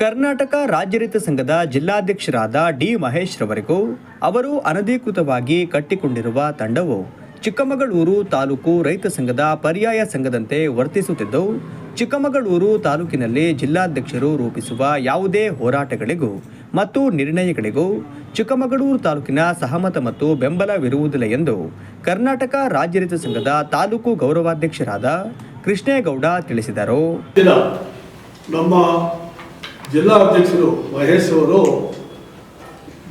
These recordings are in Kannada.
ಕರ್ನಾಟಕ ರಾಜ್ಯ ರೈತ ಸಂಘದ ಜಿಲ್ಲಾಧ್ಯಕ್ಷರಾದ ಡಿ ಮಹೇಶ್ ರವರಿಗೂ ಅವರು ಅನಧಿಕೃತವಾಗಿ ಕಟ್ಟಿಕೊಂಡಿರುವ ತಂಡವು ಚಿಕ್ಕಮಗಳೂರು ತಾಲೂಕು ರೈತ ಸಂಘದ ಪರ್ಯಾಯ ಸಂಘದಂತೆ ವರ್ತಿಸುತ್ತಿದ್ದು, ಚಿಕ್ಕಮಗಳೂರು ತಾಲೂಕಿನಲ್ಲಿ ಜಿಲ್ಲಾಧ್ಯಕ್ಷರು ರೂಪಿಸುವ ಯಾವುದೇ ಹೋರಾಟಗಳಿಗೂ ಮತ್ತು ನಿರ್ಣಯಗಳಿಗೂ ಚಿಕ್ಕಮಗಳೂರು ತಾಲೂಕಿನ ಸಹಮತ ಮತ್ತು ಬೆಂಬಲವಿರುವುದಿಲ್ಲ ಎಂದು ಕರ್ನಾಟಕ ರಾಜ್ಯ ರೈತ ಸಂಘದ ತಾಲೂಕು ಗೌರವಾಧ್ಯಕ್ಷರಾದ ಕೃಷ್ಣೇಗೌಡ ತಿಳಿಸಿದರು. ನಮ್ಮ ಜಿಲ್ಲಾ ಅಧ್ಯಕ್ಷರು ಮಹೇಶ್ ಅವರು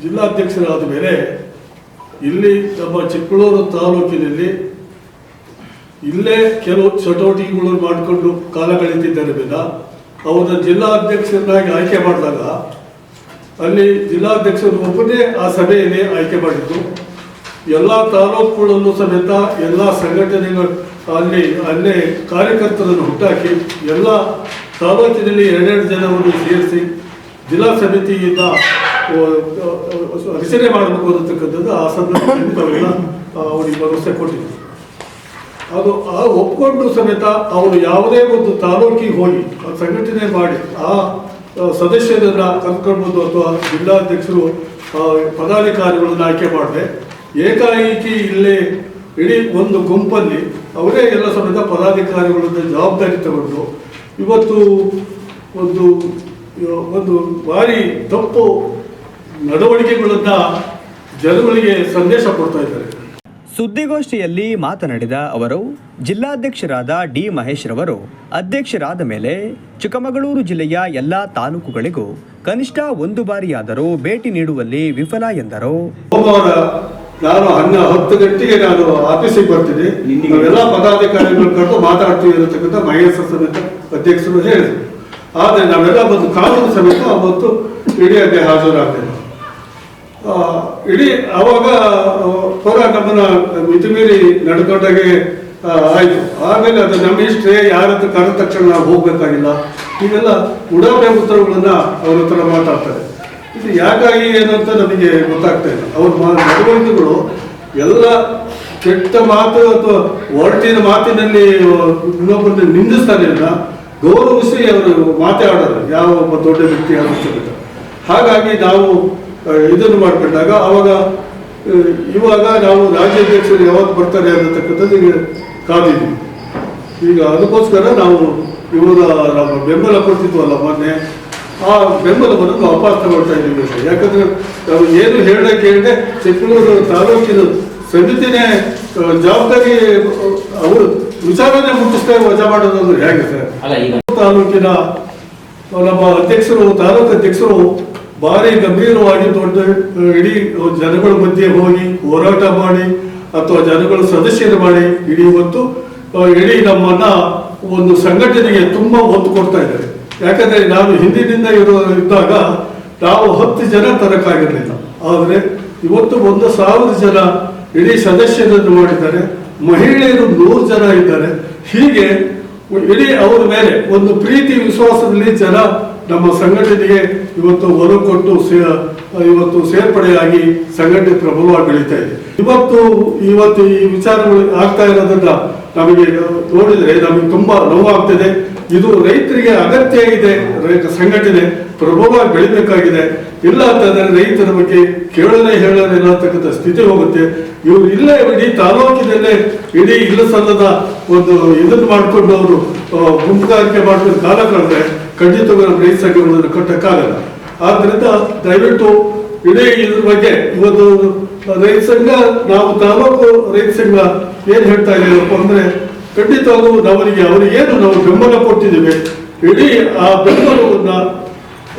ಜಿಲ್ಲಾಧ್ಯಕ್ಷರಾದ ಮೇಲೆ ಇಲ್ಲಿ ನಮ್ಮ ಚಿಕ್ಕಮಗಳೂರು ತಾಲೂಕಿನಲ್ಲಿ ಇಲ್ಲೇ ಕೆಲವು ಚಟುವಟಿಕೆಗಳು ಮಾಡಿಕೊಂಡು ಕಾಲ ಕಳೀತಿದ್ದಾರೆ ವಿನ ಅವರ ಜಿಲ್ಲಾಧ್ಯಕ್ಷರನ್ನಾಗಿ ಆಯ್ಕೆ ಮಾಡಿದಾಗ ಅಲ್ಲಿ ಜಿಲ್ಲಾಧ್ಯಕ್ಷರು ಒಬ್ಬನೇ ಆ ಸಭೆಯಲ್ಲಿ ಆಯ್ಕೆ ಮಾಡಿದ್ದು. ಎಲ್ಲ ತಾಲೂಕುಗಳಲ್ಲೂ ಸಮೇತ ಎಲ್ಲ ಸಂಘಟನೆಗಳು ಅಲ್ಲಿ ಅಲ್ಲೇ ಕಾರ್ಯಕರ್ತರನ್ನು ಹುಟ್ಟಾಕಿ ಎಲ್ಲ ತಾಲೂಕಿನಲ್ಲಿ ಎರಡೆರಡು ಜನವನ್ನು ಸೇರಿಸಿ ಜಿಲ್ಲಾ ಸಮಿತಿಯಿಂದ ರಚನೆ ಮಾಡಬೇಕು ಅನ್ನತಕ್ಕಂಥದ್ದು ಆ ಸಂದರ್ಭದಲ್ಲಿ ಅವರಿಗೆ ಭರವಸೆ ಕೊಟ್ಟಿದ್ವಿ ಅದು ಆ ಒಪ್ಕೊಂಡು ಸಮೇತ ಅವರು ಯಾವುದೇ ಒಂದು ತಾಲೂಕಿಗೆ ಹೋಗಿ ಆ ಸಂಘಟನೆ ಮಾಡಿ ಆ ಸದಸ್ಯರನ್ನು ಕರ್ಕೊಳ್ಬೋದು ಅಥವಾ ಜಿಲ್ಲಾಧ್ಯಕ್ಷರು ಪದಾಧಿಕಾರಿಗಳನ್ನ ಆಯ್ಕೆ ಮಾಡಿದೆ ಏಕಾಏಕಿ ಇಲ್ಲೇ ಇಡೀ ಒಂದು ಗುಂಪಲ್ಲಿ ಅವರೇ ಎಲ್ಲ ಸಮೇತ ಪದಾಧಿಕಾರಿಗಳನ್ನ ಜವಾಬ್ದಾರಿ ತಗೊಂಡು ಇವತ್ತು ಒಂದು ಒಂದು ಭಾರಿ ತಪ್ಪು ನಡವಳಿಕೆಗಳನ್ನ ಜನಗಳಿಗೆ ಸಂದೇಶ ಕೊಡ್ತಾ ಇದ್ದಾರೆ. ಸುದ್ದಿಗೋಷ್ಠಿಯಲ್ಲಿ ಮಾತನಾಡಿದ ಅವರು ಜಿಲ್ಲಾಧ್ಯಕ್ಷರಾದ ಡಿ ಮಹೇಶ್ ರವರು ಅಧ್ಯಕ್ಷರಾದ ಮೇಲೆ ಚಿಕ್ಕಮಗಳೂರು ಜಿಲ್ಲೆಯ ಎಲ್ಲ ತಾಲೂಕುಗಳಿಗೂ ಕನಿಷ್ಠ ಒಂದು ಬಾರಿಯಾದರೂ ಭೇಟಿ ನೀಡುವಲ್ಲಿ ವಿಫಲ ಎಂದರು. ಸೋಮವಾರ ನಾನು ಹನ್ನ ಹತ್ತು ಗಂಟೆಗೆ ನಾನು ಆಫೀಸಿಗೆ ಬರ್ತೀನಿ ಪದಾಧಿಕಾರಿಗಳು ಕರೆದು ಮಾತಾಡ್ತೀವಿ ಅನ್ನತಕ್ಕಂಥ ಮಹೇಶ ಸಮೇತ. ಅಧ್ಯಕ್ಷರು ಹೇಳಿದರು. ಆದರೆ ನಾವೆಲ್ಲ ಬಂದು ಕಾನೂನು ಸಮೇತ ಅವತ್ತು ಇಡೀ ಅದೇ ಹಾಜರಾಗ್ತೇವೆ ಆ, ಇಡೀ ಆವಾಗ ಪುರ ನಮ್ಮನ್ನ ಮಿತಿಮೀರಿ ನಡ್ಕೊಂಡಾಗೆ ಆಯಿತು. ಆಮೇಲೆ ಅದು ನಮ್ಮ ಇಷ್ಟೇ ಯಾರತ್ರ ಕರೆದ ತಕ್ಷಣ ನಾವು ಹೋಗಬೇಕಾಗಿಲ್ಲ. ಹೀಗೆಲ್ಲ ಉಡಾವಣೆ ಉತ್ತರಗಳನ್ನು ಅವ್ರ ಹತ್ರ ಮಾತಾಡ್ತಾರೆ. ಇದು ಯಾಕಾಗಿ ಏನಂತ ನಮಗೆ ಗೊತ್ತಾಗ್ತಾ ಇಲ್ಲ. ಅವ್ರ ನಡವಳಿಕೆಗಳು ಎಲ್ಲ ಕೆಟ್ಟ ಮಾತು ಅಥವಾ ಒರಟಿನ ಮಾತಿನಲ್ಲಿ ಇನ್ನೊಬ್ಬರನ್ನ ನಿಂದಿಸ್ತಾನೆ ಗೌರವಿಸಿ ಅವರು ಮಾತಾಡೋದು, ಯಾವ ಒಬ್ಬ ದೊಡ್ಡ ವ್ಯಕ್ತಿ ಆಗುತ್ತೆ ಹಾಗಾಗಿ ನಾವು ಇದನ್ನು ಮಾಡಿಕೊಂಡಾಗ ಅವಾಗ ಇವಾಗ ನಾವು ರಾಜ್ಯಾಧ್ಯಕ್ಷರು ಯಾವಾಗ ಬರ್ತಾರೆ ಅನ್ನತಕ್ಕಂಥದ್ದು ಈಗ ಕಾದಿದ್ವಿ ಈಗ ಅದಕ್ಕೋಸ್ಕರ ನಾವು ಇವರ, ನಮ್ಮ ಬೆಂಬಲ ಕೊಡ್ತಿದ್ವಲ್ಲ ಮೊನ್ನೆ, ಆ ಬೆಂಬಲವನ್ನು ನಾವು ವಾಪಸ್ ತಗೊಳ್ತಾ ಇದ್ದೀವಿ. ಯಾಕಂದ್ರೆ ನಾವು ಏನು ಹೇಳಕ್ಕೆ ಹೇಳಿದೆ ಚಿಕ್ಕಮಗಳೂರು ತಾಲೂಕಿನ ಸಮಿತಿನೇ ಜವಾಬ್ದಾರಿ ಅವರು ವಿಚಾರನೆ ಮುಟ್ಟಿಸ್ತಾ ವಜಾ ಮಾಡೋದು ಹೇಗೆ ಸರ್? ಅಲ್ಲ ಈಗ ತಾಲೂಕಿನ ನಮ್ಮ ಅಧ್ಯಕ್ಷರು ತಾಲೂಕು ಅಧ್ಯಕ್ಷರು ಭಾರಿ ಗಂಭೀರವಾಗಿ ದೊಡ್ಡ ಇಡೀ ಜನಗಳ ಮಧ್ಯೆ ಹೋಗಿ ಹೋರಾಟ ಮಾಡಿ ಅಥವಾ ಜನಗಳ ಸದಸ್ಯರು ಮಾಡಿ ಇಡೀ ಹೊತ್ತು ಇಡೀ ನಮ್ಮನ್ನ ಒಂದು ಸಂಘಟನೆಗೆ ತುಂಬಾ ಒತ್ತು ಕೊಡ್ತಾ ಇದ್ದಾರೆ. ಯಾಕಂದ್ರೆ ನಾನು ಹಿಂದಿನಿಂದ ಇರೋ ಇದ್ದಾಗ ನಾವು ಹತ್ತು ಜನ ತರಕ್ಕಾಗಿರ್ಲಿಲ್ಲ ಆದರೆ ಇವತ್ತು ಒಂದು ಸಾವಿರ ಜನ ಇಡೀ ಸದಸ್ಯರನ್ನು ಮಾಡಿದ್ದಾರೆ. ಮಹಿಳೆಯರು ನೂರು ಜನ ಇದ್ದಾರೆ. ಹೀಗೆ ಇಡೀ ಅವರ ಮೇಲೆ ಒಂದು ಪ್ರೀತಿ ವಿಶ್ವಾಸದಲ್ಲಿ ಜನ ನಮ್ಮ ಸಂಘಟನೆಗೆ ಇವತ್ತು ಹೊರ ಕೊಟ್ಟು ಇವತ್ತು ಸೇರ್ಪಡೆಯಾಗಿ ಸಂಘಟನೆ ಪ್ರಬಲವಾಗಿ ಬೆಳೀತಾ ಇದೆ. ಇವತ್ತು ಇವತ್ತು ಈ ವಿಚಾರಗಳು ಆಗ್ತಾ ಇರೋದನ್ನ ನಮಗೆ ನೋಡಿದ್ರೆ ನಮಗೆ ತುಂಬಾ ನೋವಾಗ್ತಿದೆ. ಇದು ರೈತರಿಗೆ ಅಗತ್ಯ ಇದೆ ರೈತ ಸಂಘಟನೆ ಪ್ರಭಾವ ಬೆಳಿಬೇಕಾಗಿದೆ. ಇಲ್ಲ ಅಂತಂದ್ರೆ ರೈತರ ಬಗ್ಗೆ ಕೇಳಲೇ ಹೇಳಲೇ ಇಲ್ಲ ಅಂತಕ್ಕಂಥ ಸ್ಥಿತಿ ಹೋಗುತ್ತೆ. ಇವ್ರು ಇಲ್ಲೇ ಇಡೀ ತಾಲೂಕಿನಲ್ಲೇ ಇಡೀ ಇಲ್ಲ ಸಲ್ಲದ ಒಂದು ಇದನ್ನು ಮಾಡಿಕೊಂಡು ಅವರು ಗುಂಪುಗಾರಿಕೆ ಮಾಡಿಕೊಂಡು ಕಾಲ ಕಳೆದ್ರೆ ಖಂಡಿತವಾಗಿ ನಮ್ಮ ರೈತ ಸಂಘಗಳನ್ನು ಕಟ್ಟಕ್ಕಾಗಲ್ಲ. ಆದ್ರಿಂದ ದಯವಿಟ್ಟು ಇಡೀ ಇದ್ರ ಬಗ್ಗೆ ಇವತ್ತು ರೈತ ಸಂಘ, ನಾವು ತಾಲೂಕು ರೈತ ಸಂಘ ಏನ್ ಹೇಳ್ತಾ ಇದೀವಪ್ಪ ಅಂದ್ರೆ ಖಂಡಿತವಾಗೂ ಅವರಿಗೆ ಏನು ನಾವು ಬೆಂಬಲ ಕೊಟ್ಟಿದ್ದೇವೆ, ಇಡೀ ಆ ಬೆಂಬಲವನ್ನ,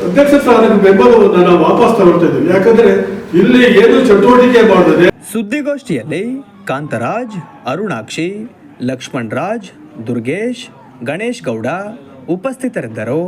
ಅಧ್ಯಕ್ಷ ಸ್ಥಾನಕ್ಕೆ ಬೆಂಬಲವನ್ನ ನಾವು ವಾಪಸ್ ತಗೊಳ್ತಾ ಯಾಕಂದ್ರೆ ಇಲ್ಲಿ ಏನು ಚಟುವಟಿಕೆ ಮಾಡದೆ ಸುದ್ದಿಗೋಷ್ಠಿಯಲ್ಲಿ ಕಾಂತರಾಜ್, ಅರುಣಾಕ್ಷಿ ಲಕ್ಷ್ಮಣ್ ರಾಜ್ ದುರ್ಗೇಶ್, ಗಣೇಶ್ ಗೌಡ ಉಪಸ್ಥಿತರಿದ್ದರು.